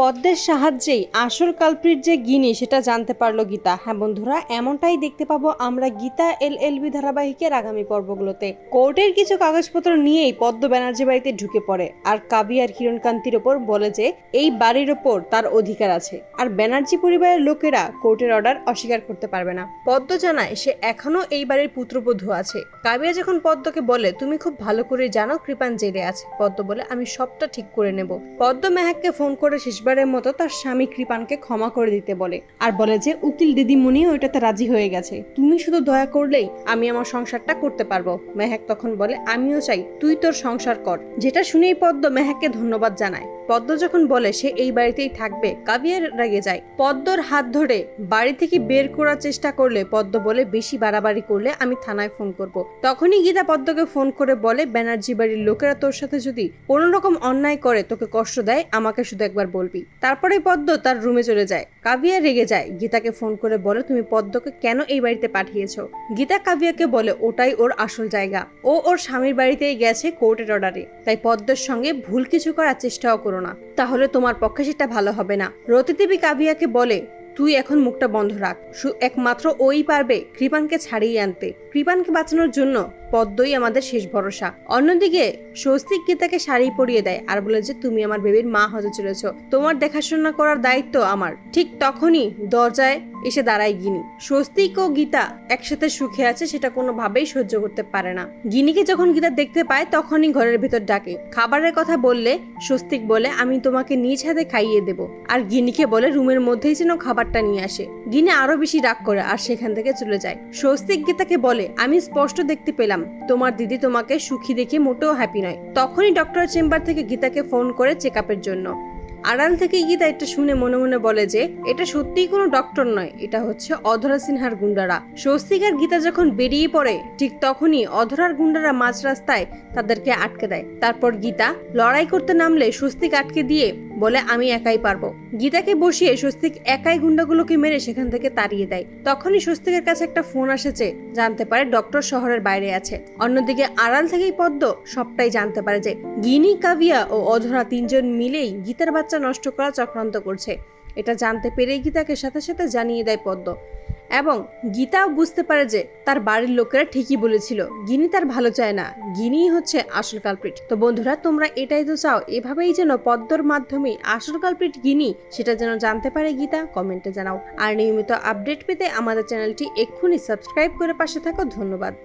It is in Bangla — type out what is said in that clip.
পদ্মের সাহায্যেই আসল কালপ্রিট যে গিনি, সেটা জানতে পারল গীতা। হ্যাঁ বন্ধুরা, এমনটাই দেখতে পাবো আমরা গীতা এল এলবি ধারাবাহিকের আগামী পর্বগুলোতে। কোর্টের কিছু কাগজপত্র নিয়েই পদ্ম ব্যানার্জি বাড়িতে ঢুকে পড়ে, আর কাবি আর কিরণকান্তির ওপর বলে যে, এই বাড়ির ওপর তার অধিকার আছে। আর ব্যানার্জি পরিবারের লোকেরা কোর্টের অর্ডার অস্বীকার করতে পারবে না। পদ্ম জানায়, সে এখনও এই বাড়ির পুত্রবধূ আছে। কাবিয়া যখন পদ্মকে বলে, তুমি খুব ভালো করে জানো কৃপান জেলে আছে। পদ্ম বলে, আমি সবটা ঠিক করে নেব। পদ্ম মেহাককে ফোন করে শেষবারের মতো তার স্বামী কৃপানকে ক্ষমা করে দিতে বলে। আর বলে যে, উকিল দিদিমণি, ওইটাতে রাজি হয়ে গেছে। তুমি শুধু দয়া করলেই আমি আমার সংসারটা করতে পারব। মেহেক তখন বলে, আমিও চাই তুই তোর সংসার কর। যেটা শুনেই পদ্ম মেহেককে ধন্যবাদ জানায়। পদ্ম যখন বলে সে এই বাড়িতেই থাকবে কাবিয়ার রেগে যায়। পদ্মর হাত ধরে বাড়ি থেকে বের করার চেষ্টা করলে পদ্ম বলে, বেশি বাড়াবাড়ি করলে আমি থানায় ফোন করব। তখনই গীতা পদ্মকে ফোন করে বলে, ব্যানার্জি বাড়ির লোকেরা তোর সাথে যদি কোনো রকম অন্যায় করে, তোকে কষ্ট দেয়, আমাকে শুধু একবার বলবি। তারপরে পদ্ম তার রুমে চলে যায়। কাবিয়া রেগে যায়। গীতাকে ফোন করে বলে, তুমি পদ্মকে কেন এই বাড়িতে পাঠিয়েছো? গীতা কাবিয়াকে বলে, ওটাই ওর আসল জায়গা। ও ওর স্বামীর বাড়িতেই গেছে কোর্টের অর্ডারে। তাই পদ্মের সঙ্গে ভুল কিছু করার চেষ্টাও করো না। তাহলে তোমার পক্ষে সেটা ভালো হবে না। রতিদেবী কাবিয়াকে বলে, তুই এখন মুখটা বন্ধ রাখ। একমাত্র ওই পারবে কৃপানকে ছাড়িয়ে আনতে। কৃপানকে বাঁচানোর জন্য পদ্মই আমাদের শেষ ভরসা। অন্যদিকে স্বস্তিক গীতাকে শাড়ি পরিয়ে দেয় আর বলে যে, তুমি আমার বেবির মা হতে চলেছ। তোমার দেখাশোনা করার দায়িত্ব আমার। ঠিক তখনই দরজায় এসে দাঁড়ায় গিনি। স্বস্তিক ও গীতা একসাথে সুখে আছে, সেটা কোনোভাবেই সহ্য করতে পারে না। গিনিকে যখন গীতা দেখতে পায়, তখনই ঘরের ভিতর ডাকে। খাবারের কথা বললে স্বস্তিক বলে, আমি তোমাকে নিজ হাতে খাইয়ে দেব। আর গিনিকে বলে, রুমের মধ্যেই যেন খাবারটা নিয়ে আসে। গিনি আরও বেশি রাগ করে আর সেখান থেকে চলে যায়। স্বস্তিক গীতাকে বলে, আমি স্পষ্ট দেখতে পেলাম, তোমার দিদি তোমাকে সুখী দেখে মোটেও হ্যাপি নয়। তখনই ডক্টর চেম্বার থেকে গীতাকে ফোন করে চেক জন্য। আড়াল থেকে গীতা এটা শুনে মনে মনে বলে যে, এটা সত্যিই কোনো ডক্টর নয়, এটা হচ্ছে অধরা সিনহার গুন্ডারা। স্বস্তিক আর গীতা যখন বেরিয়ে পড়ে, ঠিক তখনই অধরার গুন্ডারা মাঝ রাস্তায় তাদেরকে আটকে দেয়। তারপর গীতা লড়াই করতে নামলে স্বস্তিক আটকে দিয়ে বলে, আমি একাই পারব। গীতাকে বসিয়ে স্বস্তিক একাই গুন্ডাগুলোকে মেরে সেখান থেকে তাড়িয়ে দেয়। তখনই স্বস্তিকের কাছে একটা ফোন আসেছে জানতে পারে ডক্টর শহরের বাইরে আছে। অন্যদিকে আড়াল থেকেই পদ্ম সবটাই জানতে পারে যে, গিনি কাবিয়া ও অধরা তিনজন মিলেই গীতার বাচ্চা নষ্ট করা চক্রান্ত করছে। এটা জানতে পেরেই গীতাকে সাথে সাথে জানিয়ে দেয় পদ্ম। এবং গীতাও বুঝতে পারে যে তার বাড়ির লোকেরা ঠিকই বলেছিল, গিনি তার ভালো চায় না গিনি হচ্ছে আসল কালপ্রিট। তো বন্ধুরা, তোমরা এটাই তো চাও, এভাবেই যেন পদ্মর মাধ্যমে আসল কালপ্রিট গিনি, সেটা যেন জানতে পারে গীতা, কমেন্টে জানাও। আর নিয়মিত আপডেট পেতে আমাদের চ্যানেলটি এক্ষুনি সাবস্ক্রাইব করে পাশে থাকো, ধন্যবাদ।